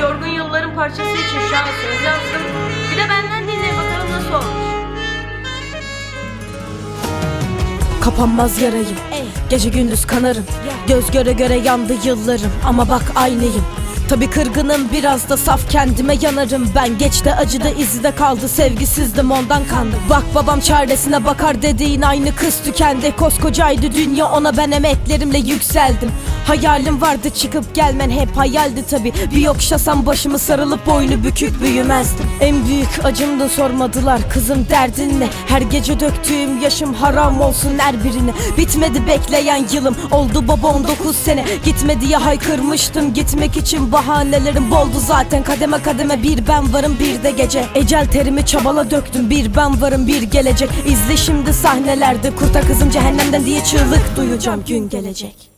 Yorgun yılların parçası için şu an söz yazdım. Bir de benden dinleyin bakalım nasıl olmuş. Kapanmaz yarayım. Gece gündüz kanarım. Göz göre göre yandı yıllarım. Ama bak aynıyım. Tabi kırgınım biraz da saf kendime yanarım. Ben geçti acıda izi de kaldı Sevgisizdim ondan kandım. Bak babam çaresine bakar dediğin aynı kız tükendi. Koskocaydı dünya ona ben emeklerimle yükseldim Hayalim vardı çıkıp gelmen hep hayaldi tabi Bir okşasam başımı sarılıp boynu bükük büyümezdim En büyük acımdı sormadılar kızım derdin ne? Her gece döktüğüm yaşım haram olsun her birine. Bitmedi bekleyen yılım oldu baba 19 sene. Gitme diye haykırmıştım gitmek için bahanelerim boldu zaten. Kademe kademe bir ben varım bir de gece. Ecel terimi çabala döktüm bir ben varım bir gelecek. İzle şimdi sahnelerde kurtar kızım cehennemden diye çığlık duyacağım. Gün gelecek